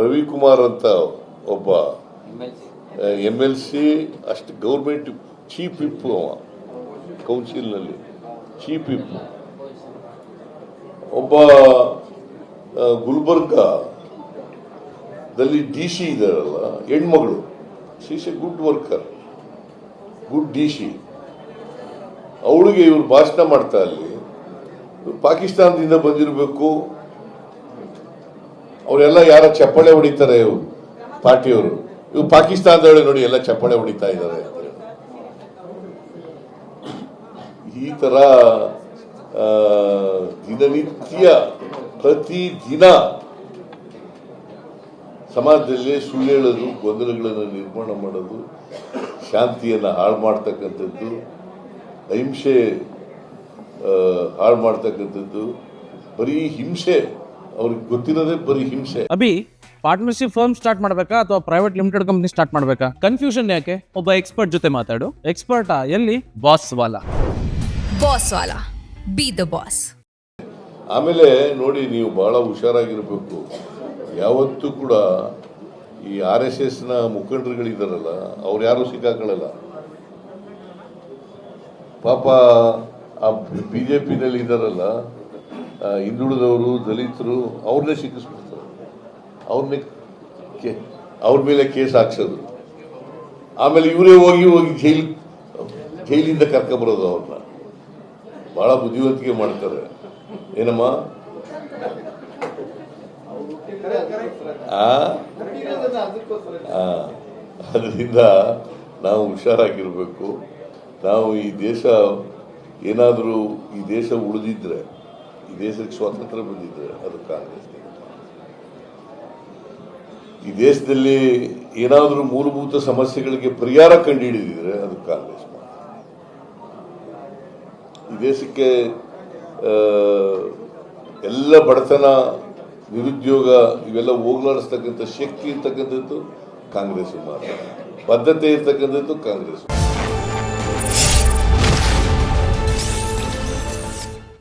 ರವಿಕುಮಾರ್ ಅಂತ ಒಬ್ಬ M L C ಅಷ್ಟು ಗೌರ್ಮೆಂಟ್ ಚೀಫ್ ವಿಪ್ ಅವ ಕೌನ್ಸಿಲ್ನಲ್ಲಿ ಚೀಫ್ ವಿಪ್. ಒಬ್ಬ ಗುಲ್ಬರ್ಗದಲ್ಲಿ ಗುಲ್ಬರ್ಗಾದಲ್ಲಿ ಡಿ ಸಿ ಇದ್ದಾರಲ್ಲ ಹೆಣ್ಮಗಳು she a good worker good D C. ಅವಳಿಗೆ ಇವರು ಭಾಷಣ ಮಾಡ್ತಾ ಅಲ್ಲಿ ಪಾಕಿಸ್ತಾನದಿಂದ ಬಂದಿರಬೇಕು ಅವರೆಲ್ಲ ಯಾರ ಚಪ್ಪಳೆ ಹೊಡಿತಾರೆ ಇವರು, ಪಾರ್ಟಿಯವರು. ಇವು ಪಾಕಿಸ್ತಾನದೊಳಗೆ ನೋಡಿ ಎಲ್ಲ ಚಪ್ಪಳೆ ಹೊಡಿತಾ ಇದ್ದಾರೆ ಈ ತರ ದಿನನಿತ್ಯ ಪ್ರತಿ ದಿನ ಸಮಾಜದಲ್ಲಿ ಸುಳ್ಳೇಳೋದು ಗೊಂದಲಗಳನ್ನು ನಿರ್ಮಾಣ ಮಾಡೋದು, ಶಾಂತಿಯನ್ನು ಹಾಳು ಮಾಡ್ತಕ್ಕಂಥದ್ದು, ಅಹಿಂಸೆ ಹಾಳು ಮಾಡ್ತಕ್ಕಂಥದ್ದು, ಬರೀ ಹಿಂಸೆ. ಅವ್ರಿಗೆ ಗೊತ್ತಿರೋದೇ ಬರೀ ಹಿಂಸೆ. ಅಭಿ ಪಾರ್ಟ್ನರ್ಶಿಪ್ ಫರ್ಮ್ ಸ್ಟಾರ್ಟ್ ಮಾಡ್ಬೇಕಾ ಅಥವಾ ಪ್ರೈವೇಟ್ ಲಿಮಿಟೆಡ್ ಕಂಪ್ನಿ ಸ್ಟಾರ್ಟ್ ಮಾಡ್ಬೇಕಾ? ಕನ್ಫ್ಯೂಷನ್ ಯಾಕೆ? ಒಬ್ಬ ಎಕ್ಸ್ಪರ್ಟ್ ಜೊತೆ ಮಾತಾಡು. ಎಕ್ಸ್ಪರ್ಟಾ ಎಲ್ಲಿ? Boss Wallah. Boss Wallah. Be the boss ಆಮೇಲೆ ನೋಡಿ ನೀವು ಬಹಳ ಹುಷಾರಾಗಿರ್ಬೇಕು. ಯಾವತ್ತೂ ಕೂಡ ಈ ಆರ್ ಎಸ್ ಎಸ್ನ ಮುಖಂಡರುಗಳಿದಾರಲ್ಲ ಅವ್ರು ಯಾರು ಸಿಕ್ಕಾಕೊಳ್ಳಲ್ಲ ಪಾಪ ಆ ಬಿಜೆಪಿನಲ್ಲಿ ಇದಾರಲ್ಲ ಆ, ಹಿಂದುಳಿದವರು, ದಲಿತರು, ಅವ್ರನ್ನೇ ಶಿಕ್ಷಿಸ್ಬಿಡ್ತಾರೆ. ಅವ್ರನ್ನೇ ಕೇ- ಅವ್ರ ಮೇಲೆ ಕೇಸ್ ಹಾಕ್ಸೋದು. ಆಮೇಲೆ ಇವರೇ ಹೋಗಿ ಹೋಗಿ ಜೈಲ್, ಜೈಲಿಂದ ಕರ್ಕೊಂಬರೋದು ಅವ್ರನ್ನ. ಬಹಳ ಬುದ್ಧಿವಂತಿಕೆ ಮಾಡ್ತಾರೆ. ಏನಮ್ಮ? ಅದರಿಂದ ನಾವು ಹುಷಾರಾಗಿರ್ಬೇಕು. ನಾವು ಈ ದೇಶ, ಏನಾದರೂ ಈ ದೇಶ ಉಳಿದಿದ್ರೆ ಈ ದೇಶಕ್ಕೆ ಸ್ವಾತಂತ್ರ್ಯ ಬಂದಿದ್ರೆ ಅದು ಕಾಂಗ್ರೆಸ್ ಈ ದೇಶದಲ್ಲಿ ಏನಾದರೂ ಮೂಲಭೂತ ಸಮಸ್ಯೆಗಳಿಗೆ ಪರಿಹಾರ ಕಂಡುಹಿಡಿದಿದ್ರೆ ಅದು ಕಾಂಗ್ರೆಸ್. ಈ ದೇಶಕ್ಕೆ ಎಲ್ಲ ಬಡತನ, ನಿರುದ್ಯೋಗ ಇವೆಲ್ಲ ಹೋಗ್ಲಾಡಿಸ್ತಕ್ಕಂಥ ಶಕ್ತಿ ಇರ್ತಕ್ಕಂಥದ್ದು ಕಾಂಗ್ರೆಸ್ ಮಾತ್ರ. ಬದ್ಧತೆ ಇರ್ತಕ್ಕಂಥದ್ದು ಕಾಂಗ್ರೆಸ್